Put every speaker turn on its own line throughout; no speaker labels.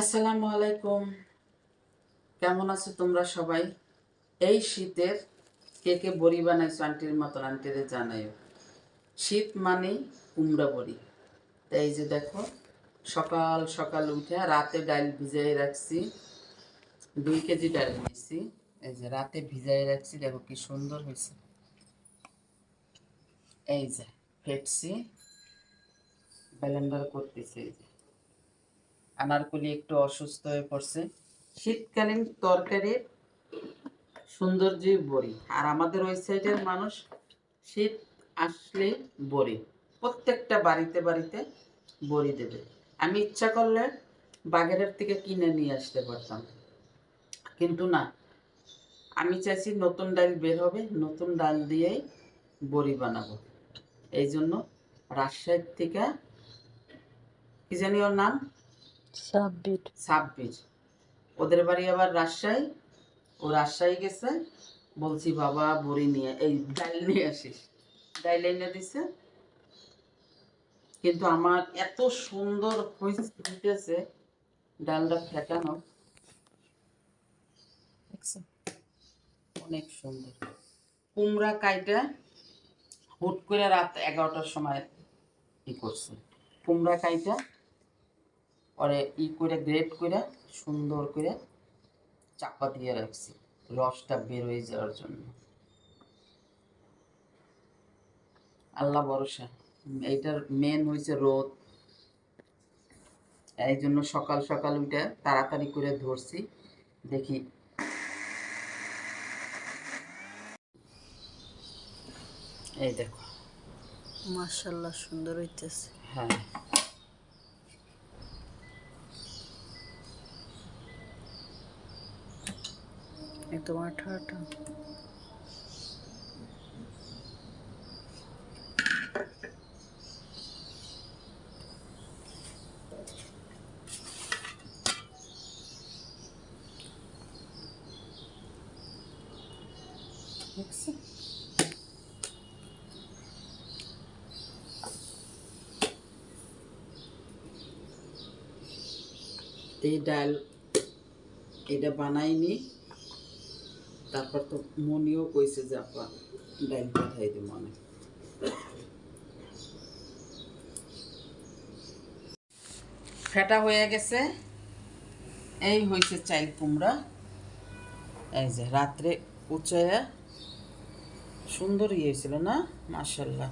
আসসালামু আলাইকুম। কেমন আছো তোমরা সবাই? এই শীতের কে কে বড়ি বানাইছো আন্টির মতন আন্টিরে জানাইও। শীত মানেই কুমড়া বড়ি। তাই এই যে দেখো, সকাল সকাল উঠে রাতে ডাল ভিজাই রাখছি। দুই কেজি ডাল নিয়েছি এই যে রাতে ভিজাই রাখছি, দেখো কি সুন্দর হয়েছে। এই যে ফেটছি, ব্লেন্ডার করতেছি এই যে। আনারকলি একটু অসুস্থ হয়ে পড়ছে। শীতকালীন তরকারির সৌন্দর্যই বড়ি। আর আমাদের ওই সাইডের মানুষ শীত আসলে বড়ি। প্রত্যেকটা বাড়িতে বাড়িতে বড়ি দেবে। আমি ইচ্ছা করলে বাগেরের থেকে কিনে নিয়ে আসতে পারতাম। কিন্তু না, আমি চাইছি নতুন ডাল বের হবে, নতুন ডাল দিয়েই বড়ি বানাবো। এই জন্য রাজশাহীর থেকে, কি জানি ওর নাম?
সাব্বির।
ছাব্বিশ ওদের বাড়ি আবার রাজশাহী? ও রাজশাহী গেছে। বলছি বাবা বড়ি নিয়ে এই ডাল নিয়ে আসিস। ডাল এনে দিছে। কিন্তু আমার এত সুন্দর হইতেছে ডালটা ফেটানো। অনেক সুন্দর। কুমড়া কাইটা হুট করে রাত এগারোটার সময় ই করছে। কুমড়া কাইটা পরে ই করে গ্রেট করে সুন্দর করে চাপা দিয়ে রাখছি রসটা বের হয়ে যাওয়ার জন্য। আল্লাহ ভরসা এইটার মেন হয়েছে রোদ। এই জন্য সকাল সকাল উঠে তাড়াতাড়ি করে ধরছি দেখি। এই দেখো।
মাশাল্লাহ সুন্দর হইতেছে।
হ্যাঁ।
একদম আঠা আঠা
দেখছি এই ডাল এটা বানাইনি তারপর তো মনিও কইছে যে আপা ডাল পাঠাই দে মনে ফেটা হয়ে গেছে। এই হয়েছে চাইল কুমড়া। এই যে রাত্রে উচায়া সুন্দর ইয়ে হয়েছিল না? মার্শাল্লাহ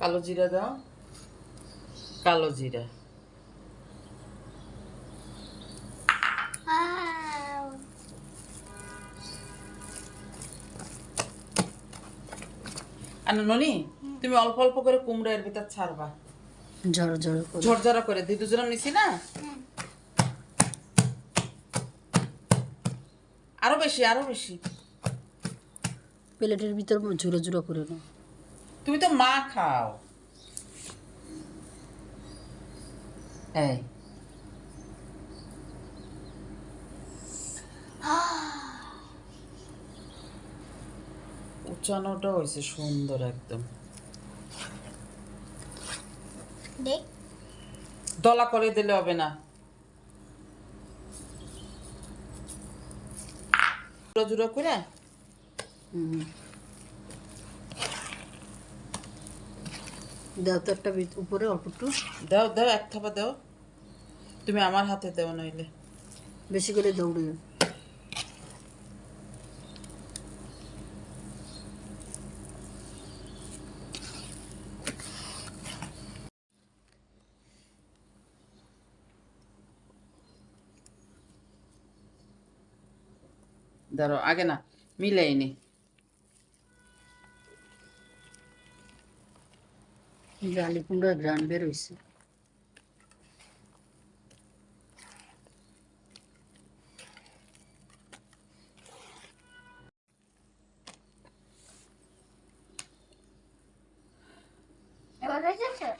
কালো জিরা দাও। কালো জিরা। আর ননি তুমি অল্প অল্প করে কুমড়ো এর ভিতর ছাড়বা।
ঝড় ঝড় করে।
ঝরঝরা করে দুই দুজন নিছি না? আরও বেশি আরও বেশি।
প্লেটের ভিতর ঝুড়ো ঝুড়ো করে নাও।
তুমি তো মা খাও। এই উচ্চানোটা হয়েছে সুন্দর একদম। দলা করে দিলে হবে না। জুড়ো জুড়ো করে।
দাও তো একটা উপরে অল্প একটু।
দাও দাও এক থাপা দাও। তুমি আমার হাতে দাও নইলে।
বেশি করে দৌড়ে
ধরো আগে না মিলাইনি
জালি কুমড়া গ্রান বের হয়েছে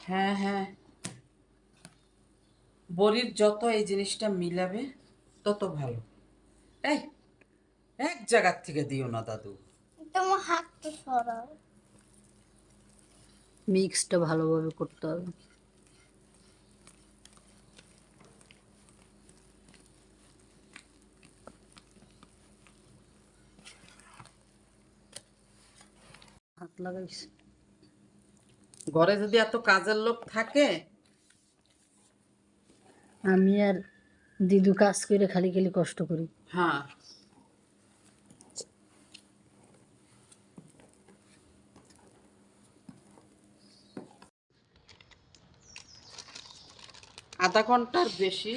হ্যাঁ হ্যাঁ। বড়ির যত এই জিনিসটা মিলাবে তত ভালো। এই এক জায়গার থেকে দিও না দাদু।
তোমার হাতটা সরাও
মিক্সটা ভালোভাবে করতে হবে। হাত লাগাইছে
ঘরে যদি এত কাজের লোক থাকে?
আমি আর দিদু কাজ করে খালি খালি কষ্ট করি।
হ্যাঁ। আধা ঘণ্টার বেশি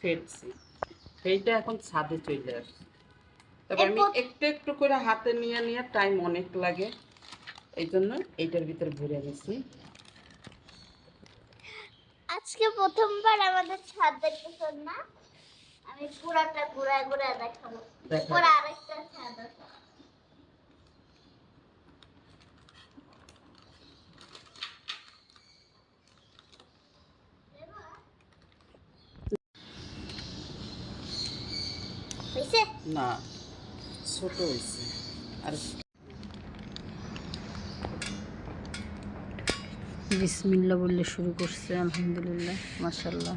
ফেটছি সেইটা এখন ছাদে চলে আসছে। তবে আমি একটু একটু করে হাতে নিয়ে নিয়ে টাইম অনেক লাগে। এই জন্য এইটার ভিতরে ঘুরে গেছি।
আজকে প্রথমবার আমাদের ছাদ দেখতেছেন না? আমি পুরাটা ঘুরায় ঘুরায় দেখাবো। পুরা আরেকটা ছাদ আছে। হয়েছে
না ছোট হয়েছে আর
বিসমিল্লা বললে শুরু করছে আলহামদুলিল্লাহ মাশাল্লাহ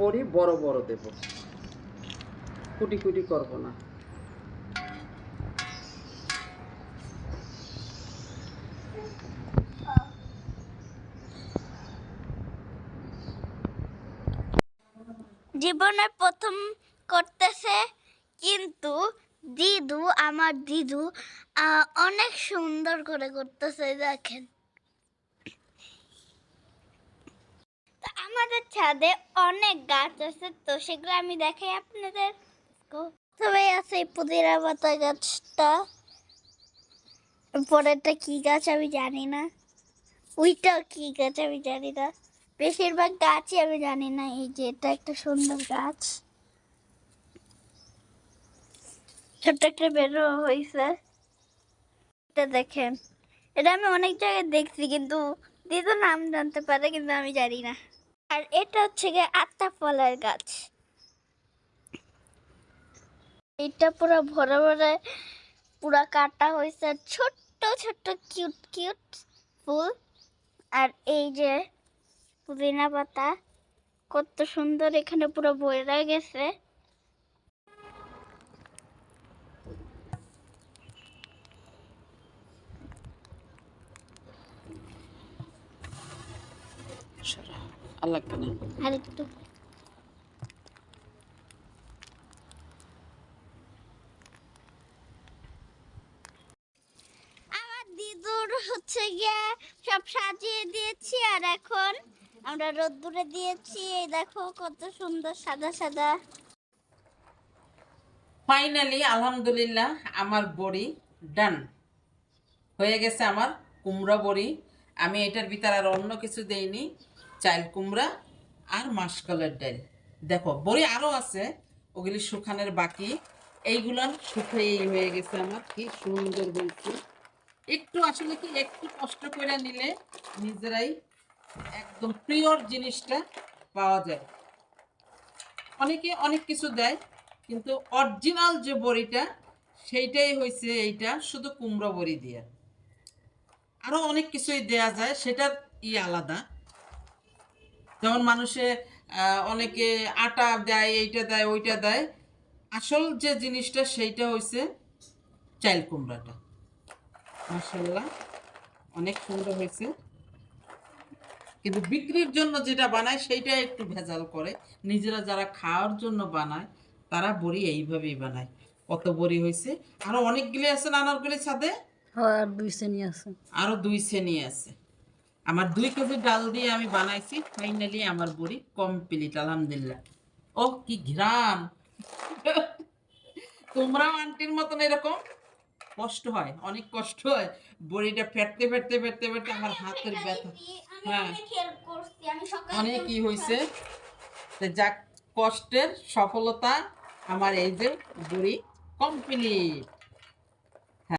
বড়ি বড় বড় দেব। কুটি কুটি করব না।
জীবনের প্রথম করতেছে, কিন্তু দিদু, আমার দিদু অনেক সুন্দর করে করতেছে, দেখেন। আমাদের ছাদে অনেক গাছ আছে, তো সেগুলো আমি দেখাই আপনাদের। তবে আছে এই পুদিনা পাতা গাছটা। পরেরটা কি গাছ আমি জানি না। ওইটাও কি গাছ আমি জানি না। বেশিরভাগ গাছই আমি জানি না, এই যে এটা একটা সুন্দর গাছ। ছোট্ট একটা বেরো হয়েছে এটা দেখেন। এটা আমি অনেক জায়গায় দেখছি, কিন্তু দিদু নাম জানতে পারে, কিন্তু আমি জানি না। আর এটা হচ্ছে গিয়ে আত্মা ফলের গাছ। এটা পুরো ভরে ভরে পুরা কাটা হয়েছে ছোট্ট ছোট্ট, কিউট কিউট ফুল। আর এই যে পুদিনা পাতা। কত সুন্দর এখানে পুরো বইরা গেছে।
আর লাগবে না।
আর একটু। আমার দিদুর হচ্ছে গিয়ে সব সাজিয়ে দিয়েছি আর এখন আমরা রোদ্দুরে দিয়েছি, এই দেখো কত সুন্দর সাদা সাদা।
ফাইনালি আলহামদুলিল্লাহ, আমার বড়ি ডান হয়ে গেছে আমার কুমড়া বড়ি। আমি এটার ভিতর আর অন্য কিছু দেইনি, চাইল কুমড়া আর মাসকলের ডাল। দেখো, বড়ি আরও আছে, ওগুলি শুকানোর বাকি। এইগুলো শুকিয়ে হয়ে গেছে আমার, কি সুন্দর বলছি একটু আসলে কি একটু কষ্ট করে নিলে নিজেরাই একদম প্রিয়র জিনিসটা পাওয়া যায়। অনেকে অনেক কিছু দেয়, কিন্তু অরিজিনাল যে বড়িটা, সেইটাই হয়েছে এইটা শুধু কুমড়ো বড়ি দিয়ে। আরও অনেক কিছুই দেয়া যায়, সেটার ই আলাদা। যেমন মানুষে অনেকে আটা দেয়, এইটা দেয়, ওইটা দেয়। আসল যে জিনিসটা সেইটা হয়েছে চাইল কুমড়াটা। মাসাল্লাহ অনেক সুন্দর হয়েছে কিন্তু বিক্রির জন্য যেটা বানায় সেইটা একটু ভেজাল করে। নিজেরা যারা খাওয়ার জন্য বানায় তারা বড়ি এইভাবেই বানায়। কত বড়ি হয়েছে? আরও অনেকগুলি আছে নানারগুলি ছাদে?
হয় দুই শ্রেণি আছে।
আরও দুই শ্রেণি আছে। আমার দুই কেজি ডাল দিয়ে আমি বানাইছি। ফাইনালি আমার বড়ি কমপ্লিট আলহামদুলিল্লাহ। ও কি ঘ্রাণ! তোমরাও আন্টির মতন এরকম? কষ্ট হয় অনেক কষ্ট হয়। বড়িটা ফেটতে ফেটতে ফেটতে ফেটতে আমার হাতের ব্যথা। অনেক কি হয়েছে যাক কষ্টের সফলতা আমার এই যে বুড়ি কমপ্লিট